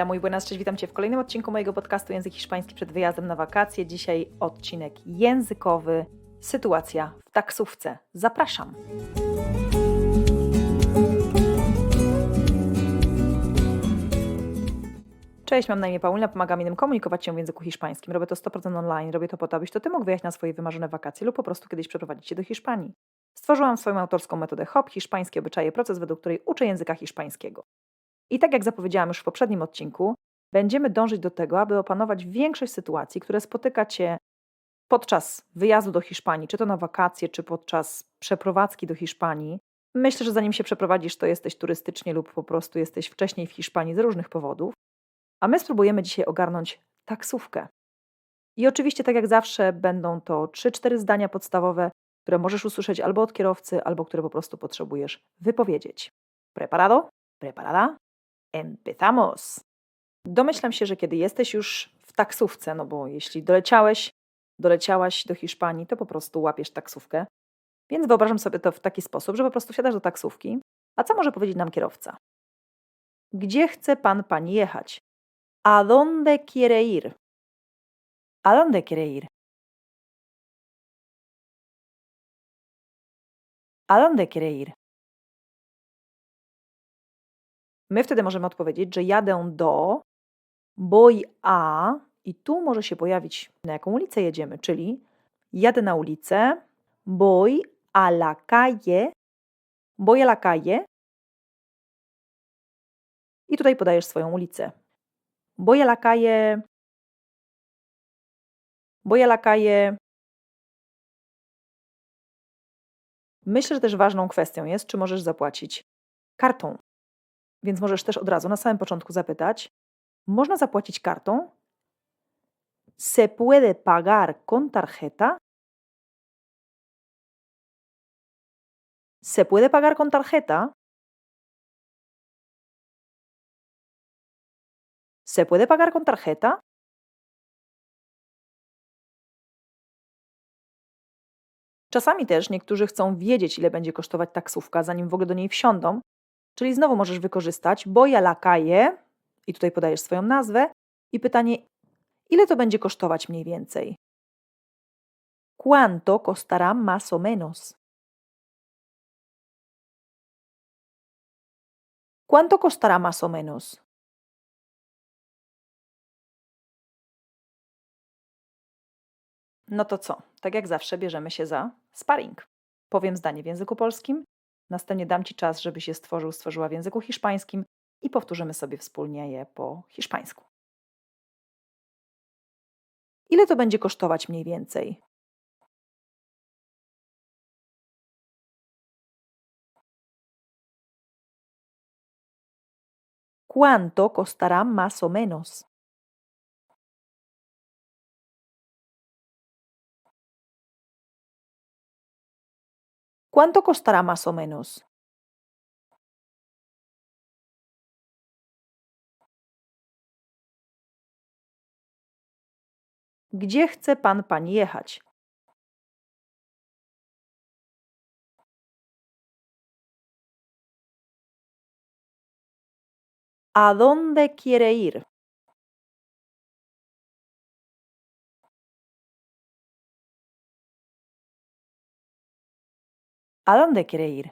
Hola, muy buenas, cześć, witam Cię w kolejnym odcinku mojego podcastu Język Hiszpański przed wyjazdem na wakacje. Dzisiaj odcinek językowy, sytuacja w taksówce. Zapraszam. Cześć, mam na imię Paulina, pomagam innym komunikować się w języku hiszpańskim. Robię to 100% online, robię to po to, abyś to Ty mógł wyjechać na swoje wymarzone wakacje lub po prostu kiedyś przeprowadzić się do Hiszpanii. Stworzyłam swoją autorską metodę HOP, hiszpańskie obyczaje, proces, według której uczę języka hiszpańskiego. I tak jak zapowiedziałam już w poprzednim odcinku, będziemy dążyć do tego, aby opanować większość sytuacji, które spotyka Cię podczas wyjazdu do Hiszpanii, czy to na wakacje, czy podczas przeprowadzki do Hiszpanii. Myślę, że zanim się przeprowadzisz, to jesteś turystycznie lub po prostu jesteś wcześniej w Hiszpanii z różnych powodów. A my spróbujemy dzisiaj ogarnąć taksówkę. I oczywiście, tak jak zawsze, będą to 3-4 zdania podstawowe, które możesz usłyszeć albo od kierowcy, albo które po prostu potrzebujesz wypowiedzieć. Preparado? Preparada? Empezamos! Domyślam się, że kiedy jesteś już w taksówce, no bo jeśli doleciałeś, doleciałaś do Hiszpanii, to po prostu łapiesz taksówkę. Więc wyobrażam sobie to w taki sposób, że po prostu wsiadasz do taksówki. A co może powiedzieć nam kierowca? Gdzie chce pan pani jechać? ¿A dónde quiere ir? ¿A dónde quiere ir? ¿A dónde quiere ir? My wtedy możemy odpowiedzieć, że jadę do, voy a i tu może się pojawić, na jaką ulicę jedziemy, czyli jadę na ulicę, voy a la calle, voy a la calle i tutaj podajesz swoją ulicę. Voy a la calle, voy a la calle. Myślę, że też ważną kwestią jest, czy możesz zapłacić kartą. Więc możesz też od razu na samym początku zapytać: ¿Można zapłacić kartą? ¿Se puede pagar con tarjeta? ¿Se puede pagar con tarjeta? ¿Se puede pagar con tarjeta? Czasami też niektórzy chcą wiedzieć, ile będzie kosztować taksówka, zanim w ogóle do niej wsiądą, czyli znowu możesz wykorzystać voy a la calle i tutaj podajesz swoją nazwę i pytanie, ile to będzie kosztować mniej więcej? ¿Cuánto costará más o menos? ¿Cuánto costará más o menos? No to co? Tak jak zawsze bierzemy się za sparring. Powiem zdanie w języku polskim, następnie dam Ci czas, żebyś je stworzył, stworzyła w języku hiszpańskim i powtórzymy sobie wspólnie je po hiszpańsku. Ile to będzie kosztować mniej więcej? ¿Cuánto costará más o menos? ¿Cuánto costará más o menos? Gdzie chce pan pani jechać? ¿A dónde quiere ir? ¿A dónde quiere ir?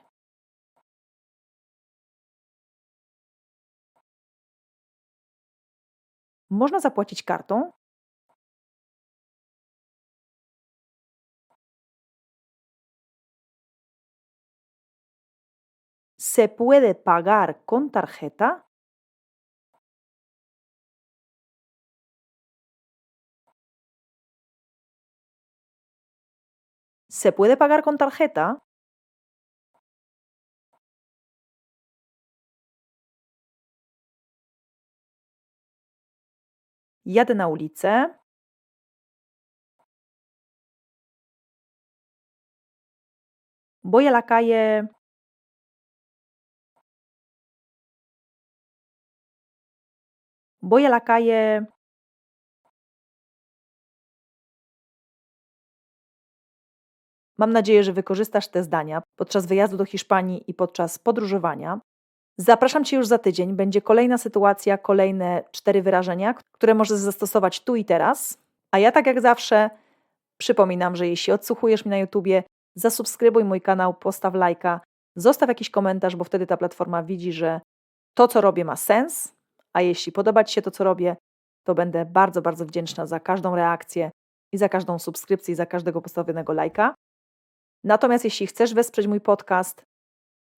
Można zapłacić kartą? ¿Se puede pagar con tarjeta? ¿Se puede pagar con tarjeta? Jadę na ulicę. Voy a la calle. Voy a la calle. Mam nadzieję, że wykorzystasz te zdania podczas wyjazdu do Hiszpanii i podczas podróżowania. Zapraszam Cię już za tydzień. Będzie kolejna sytuacja, kolejne cztery wyrażenia, które możesz zastosować tu i teraz. A ja, tak jak zawsze, przypominam, że jeśli odsłuchujesz mnie na YouTubie, zasubskrybuj mój kanał, postaw lajka, zostaw jakiś komentarz, bo wtedy ta platforma widzi, że to, co robię, ma sens. A jeśli podoba Ci się to, co robię, to będę bardzo, bardzo wdzięczna za każdą reakcję i za każdą subskrypcję i za każdego postawionego lajka. Natomiast jeśli chcesz wesprzeć mój podcast,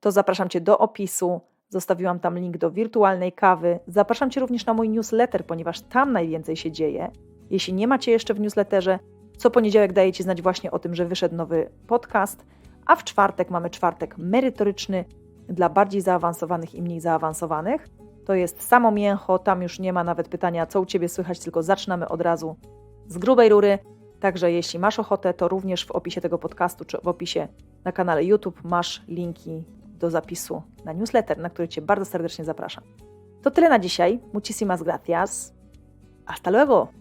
to zapraszam Cię do opisu. Zostawiłam tam link do wirtualnej kawy. Zapraszam Cię również na mój newsletter, ponieważ tam najwięcej się dzieje. Jeśli nie macie jeszcze w newsletterze, co poniedziałek daję Ci znać właśnie o tym, że wyszedł nowy podcast, a w czwartek mamy czwartek merytoryczny dla bardziej zaawansowanych i mniej zaawansowanych. To jest samo mięcho, tam już nie ma nawet pytania, co u Ciebie słychać, tylko zaczynamy od razu z grubej rury. Także jeśli masz ochotę, to również w opisie tego podcastu czy w opisie na kanale YouTube masz linki do zapisu na newsletter, na który Cię bardzo serdecznie zapraszam. To tyle na dzisiaj. Muchísimas gracias. Hasta luego!